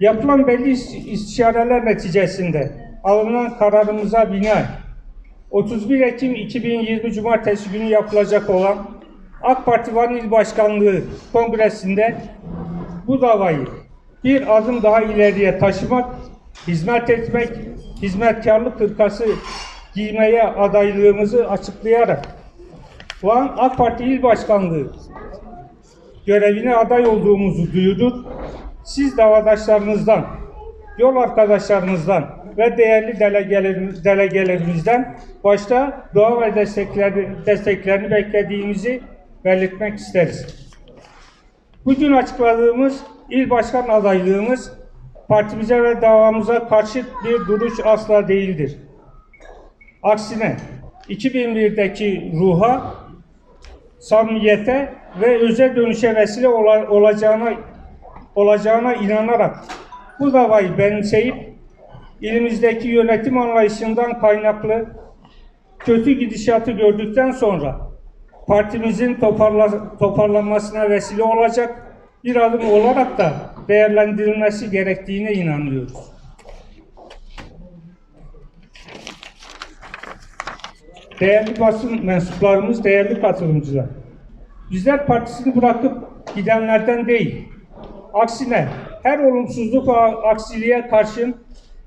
Yapılan belli is- istişareler neticesinde alınan kararımıza binaen 31 Ekim 2020 Cumartesi günü yapılacak olan AK Parti Van İl Başkanlığı Kongresi'nde bu davayı bir adım daha ileriye taşımak, hizmet etmek, hizmetkarlık hırkası giymeye adaylığımızı açıklayarak Van AK Parti İl Başkanlığı görevine aday olduğumuzu duyurur. Siz davadaşlarınızdan, yol arkadaşlarınızdan ve değerli delegelerimiz- delegelerimizden başta dua ve destekleri, desteklerini beklediğimizi belirtmek isteriz. Bugün açıkladığımız il başkan adaylığımız partimize ve davamıza karşı bir duruş asla değildir. Aksine 2001'deki ruha, samimiyete ve özel dönüşe vesile ola- olacağına olacağına inanarak bu davayı benimseyip ilimizdeki yönetim anlayışından kaynaklı kötü gidişatı gördükten sonra partimizin toparla, toparlanmasına vesile olacak bir adım olarak da değerlendirilmesi gerektiğine inanıyoruz. Değerli basın mensuplarımız, değerli katılımcılar. Bizler partisini bırakıp gidenlerden değil, aksine her olumsuzluk ve aksiliğe karşın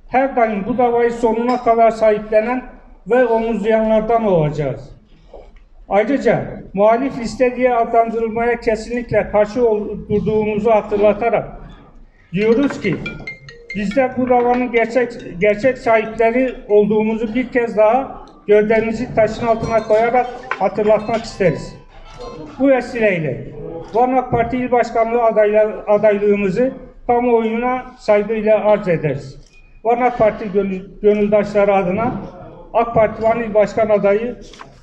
her daim bu davayı sonuna kadar sahiplenen ve omuzlayanlardan olacağız. Ayrıca muhalif liste diye adlandırılmaya kesinlikle karşı durduğumuzu hatırlatarak diyoruz ki bizler bu davanın gerçek gerçek sahipleri olduğumuzu bir kez daha gövdemizi taşın altına koyarak hatırlatmak isteriz. Bu vesileyle Van AK Parti İl Başkanlığı adayla, adaylığımızı kamuoyuna saygıyla arz ederiz. Van AK Parti gönül, gönüldaşları adına AK Parti Van İl Başkan adayı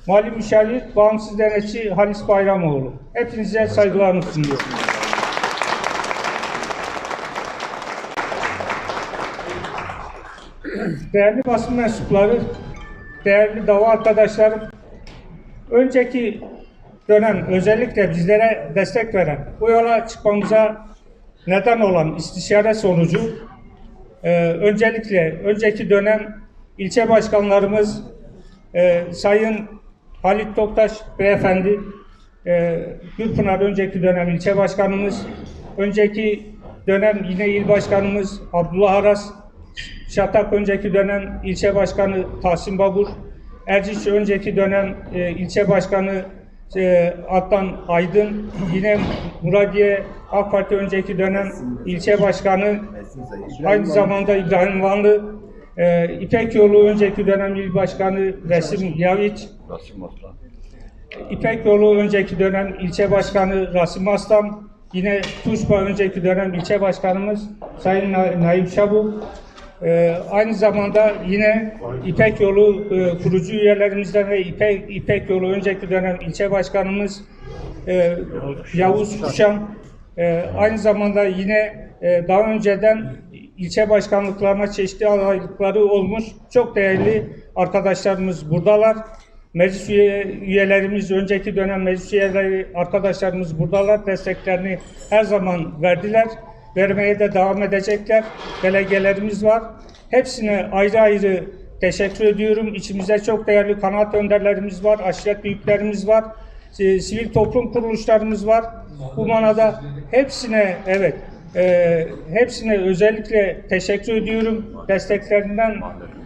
Mali Müşavir Bağımsız Denetçi Halis Bayramoğlu. Hepinize saygılarımı sunuyorum. Değerli basın mensupları, değerli dava arkadaşlarım, önceki dönem özellikle bizlere destek veren, bu yola çıkmamıza neden olan istişare sonucu e, öncelikle önceki dönem ilçe başkanlarımız e, Sayın Halit Toktaş Beyefendi, e, Gülpınar önceki dönem ilçe başkanımız, önceki dönem yine il başkanımız Abdullah Aras, Şatak önceki dönem ilçe başkanı Tahsin Babur, Erciş önceki dönem e, ilçe başkanı e, Adnan Aydın, yine Muradiye AK Parti önceki dönem ilçe başkanı aynı zamanda İbrahim Vanlı, e, İpek Yolu önceki dönem il başkanı Resim Yaviç. İpek Yolu önceki dönem ilçe başkanı Rasim Aslan, yine Tuşba önceki dönem ilçe başkanımız Sayın Na- Naim Şabu, Ee, aynı zamanda yine İpek Yolu e, kurucu üyelerimizden ve İpek, İpek Yolu önceki dönem ilçe başkanımız e, Yavuz Kuşan, e, aynı zamanda yine e, daha önceden ilçe başkanlıklarına çeşitli adaylıkları olmuş çok değerli arkadaşlarımız buradalar. Meclis üye, üyelerimiz, önceki dönem meclis üyeleri arkadaşlarımız buradalar. Desteklerini her zaman verdiler. Vermeye de devam edecekler. Delegelerimiz var. Hepsine ayrı ayrı teşekkür ediyorum. İçimizde çok değerli kanaat önderlerimiz var, aşiret büyüklerimiz var, e, sivil toplum kuruluşlarımız var. Bu manada hepsine evet e, hepsine özellikle teşekkür ediyorum. Desteklerinden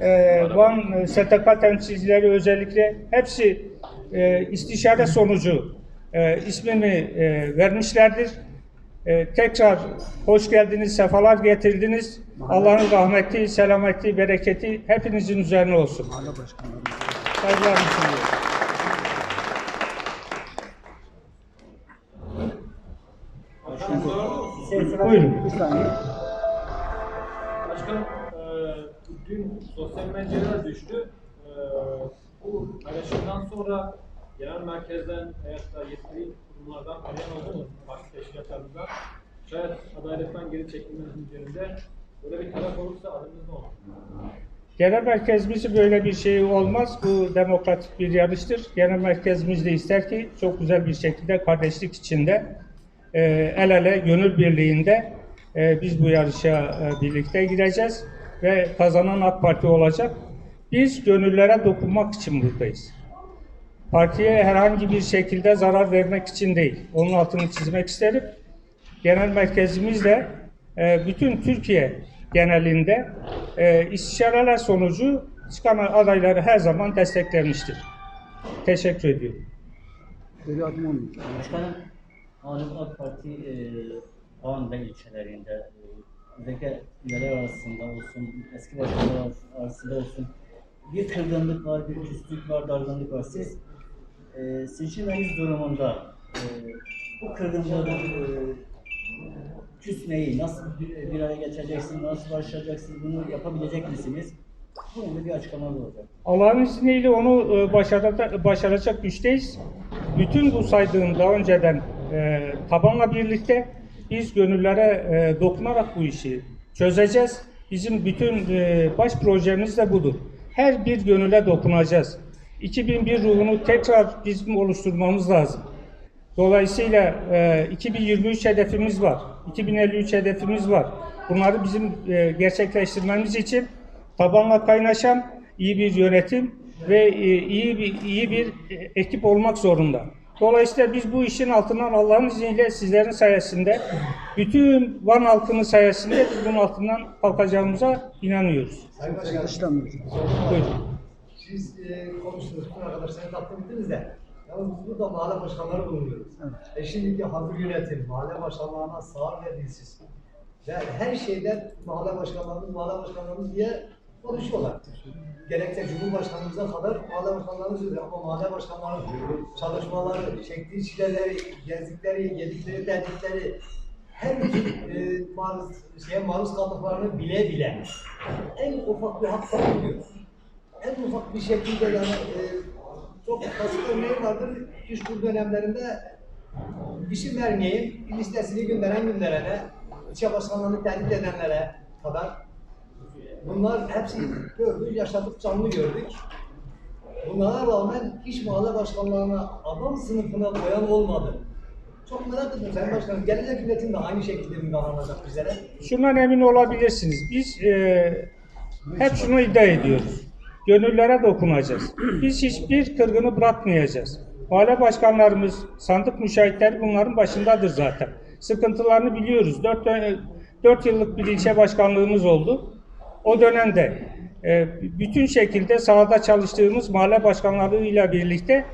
e, Van e, STK temsilcileri özellikle hepsi e, istişare sonucu e, ismini e, vermişlerdir. E, tekrar hoş geldiniz, sefalar getirdiniz. Allah'ın rahmeti, selameti, bereketi hepinizin üzerine olsun. Sunuyorum. Buyurun. Başkan, e, dün sosyal medyada düştü. E, bu paylaşımdan sonra genel merkezden veyahut da yetkili kurumlardan arayan oldu mu? Parti teşkilatlarımızdan. Şayet adaylıktan geri çekilmenin üzerinde böyle bir talep olursa adımız ne olur? Genel merkezimizin böyle bir şey olmaz. Bu demokratik bir yarıştır. Genel merkezimiz de ister ki çok güzel bir şekilde kardeşlik içinde, e, el ele, gönül birliğinde e, biz bu yarışa e, birlikte gireceğiz ve kazanan AK Parti olacak. Biz gönüllere dokunmak için buradayız. Partiye herhangi bir şekilde zarar vermek için değil. Onun altını çizmek isterim. Genel merkezimizle e, bütün Türkiye genelinde e, istişareler sonucu çıkan adayları her zaman desteklemiştir. Teşekkür ediyorum. Adım olmuyor. Başkanım, malum AK Parti e, Van ve ilçelerinde e, özellikle üyeler arasında olsun, eski başkanlar arasında olsun bir kırgınlık var, bir küslük var, dargınlık var. Siz e, seçilmeniz durumunda e, bu kırgınlığı, e, küsmeyi nasıl bir, bir araya getireceksiniz, nasıl başlayacaksınız, bunu yapabilecek misiniz? Bunun bir açıklamanız olacak. Allah'ın izniyle onu e, başaracak, başaracak güçteyiz. Bütün bu saydığım daha önceden e, tabanla birlikte biz gönüllere e, dokunarak bu işi çözeceğiz. Bizim bütün e, baş projemiz de budur. Her bir gönüle dokunacağız. 2001 ruhunu tekrar bizim oluşturmamız lazım. Dolayısıyla e, 2023 hedefimiz var. 2053 hedefimiz var. Bunları bizim e, gerçekleştirmemiz için tabanla kaynaşan iyi bir yönetim ve e, iyi bir iyi bir e, ekip olmak zorunda. Dolayısıyla biz bu işin altından Allah'ın izniyle sizlerin sayesinde bütün Van halkının sayesinde biz bunun altından kalkacağımıza inanıyoruz. Sayın Başkanım. Buyurun. Siz e, konuştunuz, bütün arkadaşları tatlı bittiniz de. Yalnız biz burada mahalle başkanları bulunuyoruz. E şimdiki hazır yönetim, mahalle başkanlarına sağır ve dilsiz. Ve her şeyden mahalle başkanlarımız, mahalle başkanlarımız diye konuşuyorlar. Gerekse Cumhurbaşkanımıza kadar mahalle başkanlarımız söylüyor. Ama mahalle başkanları çalışmaları, çektiği çileleri, gezdikleri, yedikleri, derdikleri, her bir e, maruz, şeye maruz kaldıklarını bile bile en ufak bir hak tanımıyor. En ufak bir şekilde yani e, çok basit örneği vardır. İşkur dönemlerinde isim vermeyeyim, listesini gönderen gönderene, ilçe başkanlarını tehdit edenlere kadar bunlar hepsi gördük, yaşadık, canlı gördük. Bunlara rağmen hiç mahalle başkanlarına adam sınıfına koyan olmadı. Çok merak ediyorum Sayın Başkanım, gelecek yönetim de aynı şekilde mi davranacak bizlere? Şundan emin olabilirsiniz. Biz e, hep şunu iddia ediyoruz. Gönüllere dokunacağız. Biz hiçbir kırgını bırakmayacağız. Mahalle başkanlarımız, sandık müşahitleri bunların başındadır zaten. Sıkıntılarını biliyoruz. 4, 4 yıllık bir ilçe başkanlığımız oldu. O dönemde e, bütün şekilde sahada çalıştığımız mahalle başkanlarıyla birlikte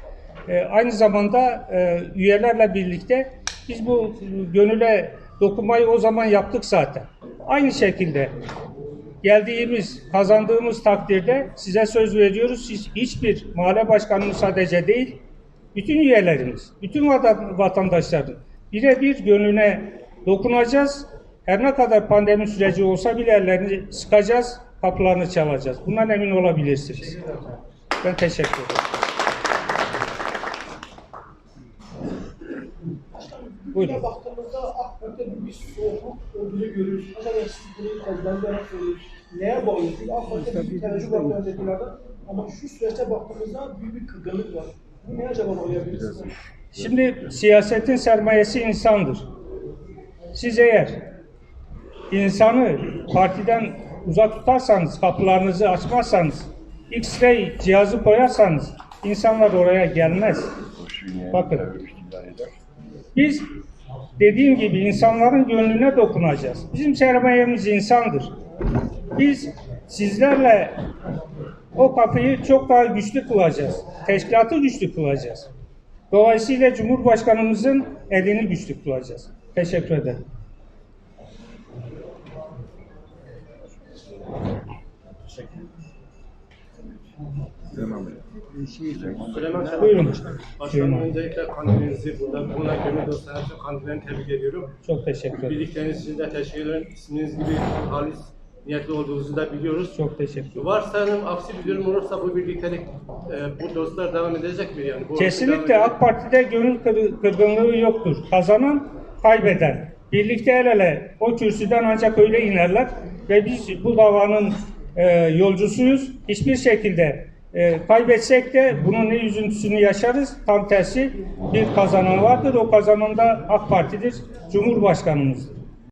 e, aynı zamanda e, üyelerle birlikte biz bu gönüle dokunmayı o zaman yaptık zaten. Aynı şekilde geldiğimiz, kazandığımız takdirde size söz veriyoruz. Hiç, hiçbir mahalle başkanımız sadece değil, bütün üyelerimiz, bütün vatan- vatandaşların birebir gönlüne dokunacağız. Her ne kadar pandemi süreci olsa bile ellerini sıkacağız, kapılarını çalacağız. Bundan emin olabilirsiniz. Ben teşekkür ederim. Buyurun. Baktığımızda Parti'de bir soğukluk olduğunu görüyoruz. Acaba siz bunu tezlerden söylüyoruz. Neye bağlı? Çünkü AK Parti'de bir tercih var öncekilerden. Ama şu süreçte baktığımızda büyük bir kırgınlık var. Bu ne acaba bağlayabilirsiniz? Şimdi siyasetin sermayesi insandır. Siz eğer insanı partiden uzak tutarsanız, kapılarınızı açmazsanız, X-ray cihazı koyarsanız insanlar oraya gelmez. Bakın. Biz dediğim gibi insanların gönlüne dokunacağız. Bizim sermayemiz insandır. Biz sizlerle o kapıyı çok daha güçlü kılacağız. Teşkilatı güçlü kılacağız. Dolayısıyla Cumhurbaşkanımızın elini güçlü kılacağız. Teşekkür ederim. Süleyman Şahin. Buyurun. Başkanım öncelikle kandilinizi burada buna gönül dostlarına için kandillerini tebrik ediyorum. Çok teşekkür ederim. Birlikleriniz için de teşekkür ederim. İsminiz gibi halis niyetli olduğunuzu da biliyoruz. Çok teşekkür ederim. Varsayalım aksi bir durum olursa bu birliktelik e, bu dostlar devam edecek mi yani? Bu Kesinlikle AK Parti'de gönül kır- kırgınlığı yoktur. Kazanan, kaybeden. Birlikte el ele o kürsüden ancak öyle inerler ve biz bu davanın e, yolcusuyuz. Hiçbir şekilde e, kaybetsek de bunun ne üzüntüsünü yaşarız. Tam tersi bir kazanan vardır. O kazanan da AK Parti'dir. Cumhurbaşkanımızdır.